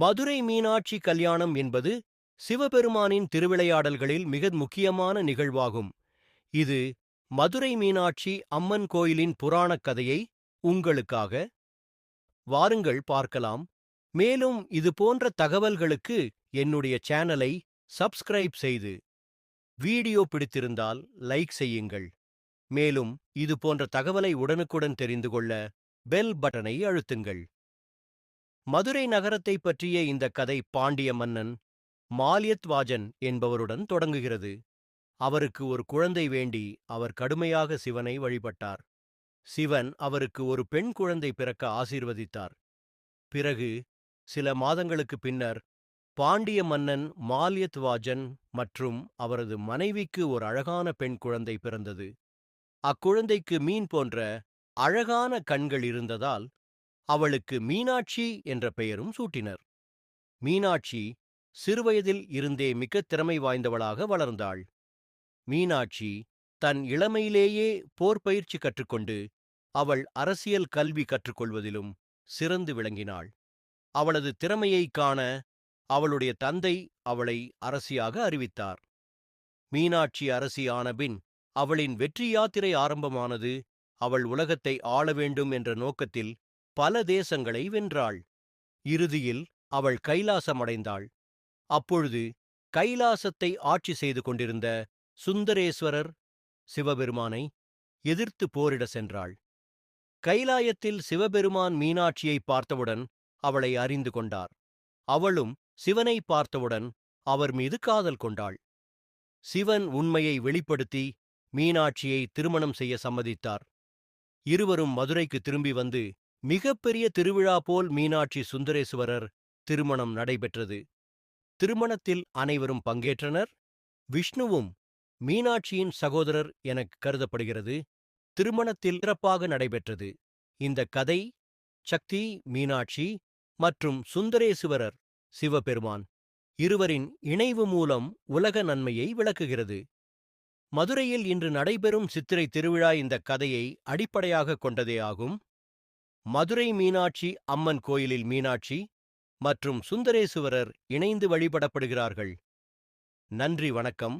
மதுரை மீனாட்சி கல்யாணம் என்பது சிவபெருமானின் திருவிளையாடல்களில் மிக முக்கியமான நிகழ்வாகும். இது மதுரை மீனாட்சி அம்மன் கோயிலின் புராணக் கதையை உங்களுக்காக வாருங்கள் பார்க்கலாம். மேலும் இது போன்ற தகவல்களுக்கு என்னுடைய சேனலை சப்ஸ்கிரைப் செய்து வீடியோ பிடித்திருந்தால் லைக் செய்யுங்கள். மேலும் இது போன்ற தகவலை உடனுக்குடன் தெரிந்து கொள்ள பெல் பட்டனை அழுத்துங்கள். மதுரை நகரத்தைப் பற்றிய இந்த கதை பாண்டிய மன்னன் மால்யத்வாஜன் என்பவருடன் தொடங்குகிறது. அவருக்கு ஒரு குழந்தை வேண்டி அவர் கடுமையாக சிவனை வழிபட்டார். சிவன் அவருக்கு ஒரு பெண் குழந்தை பிறக்க ஆசீர்வதித்தார். பிறகு சில மாதங்களுக்குப் பின்னர் பாண்டிய மன்னன் மால்யத்வாஜன் மற்றும் அவரது மனைவிக்கு ஒரு அழகான பெண் குழந்தை பிறந்தது. அக்குழந்தைக்கு மீன் போன்ற அழகான கண்கள் இருந்ததால் அவளுக்கு மீனாட்சி என்ற பெயரும் சூட்டினர். மீனாட்சி சிறுவயதில் இருந்தே மிக திறமை வாய்ந்தவளாக வளர்ந்தாள். மீனாட்சி தன் இளமையிலேயே போர் பயிற்சி கற்றுக்கொண்டு அவள் அரசியல் கல்வி கற்றுக்கொள்வதிலும் சிறந்து விளங்கினாள். அவளது திறமையைக் காண அவளுடைய தந்தை அவளை அரசியாக அறிவித்தார். மீனாட்சி அரசி ஆனபின் அவளின் வெற்றி யாத்திரை ஆரம்பமானது அவள் உலகத்தை ஆள வேண்டும் என்ற நோக்கத்தில் பல தேசங்களை வென்றாள். இறுதியில் அவள் கைலாசமடைந்தாள். அப்பொழுது கைலாசத்தை ஆட்சி செய்து கொண்டிருந்த சுந்தரேஸ்வரர் சிவபெருமானை எதிர்த்து போரிட சென்றாள். கைலாயத்தில் சிவபெருமான் மீனாட்சியை பார்த்தவுடன் அவளை அறிந்து கொண்டார். அவளும் சிவனை பார்த்தவுடன் அவர் மீது காதல் கொண்டாள். சிவன் உண்மையை வெளிப்படுத்தி மீனாட்சியை திருமணம் செய்ய சம்மதித்தார். இருவரும் மதுரைக்கு திரும்பி வந்து மிகப்பெரிய திருவிழா போல் மீனாட்சி சுந்தரேசுவரர் திருமணம் நடைபெற்றது. திருமணத்தில் அனைவரும் பங்கேற்றனர். விஷ்ணுவும் மீனாட்சியின் சகோதரர் எனக் கருதப்படுகிறது. திருமணத்தில் சிறப்பாக நடைபெற்றது. இந்த கதை சக்தி மீனாட்சி மற்றும் சுந்தரேசுவரர் சிவபெருமான் இருவரின் இணைவு மூலம் உலக நன்மையை விளக்குகிறது. மதுரையில் இன்று நடைபெறும் சித்திரை திருவிழா இந்த கதையை அடிப்படையாகக் கொண்டதே ஆகும். மதுரை மீனாட்சி அம்மன் கோயிலில் மீனாட்சி மற்றும் சுந்தரேசுவரர் இணைந்து வழிபடப்படுகிறார்கள். நன்றி வணக்கம்.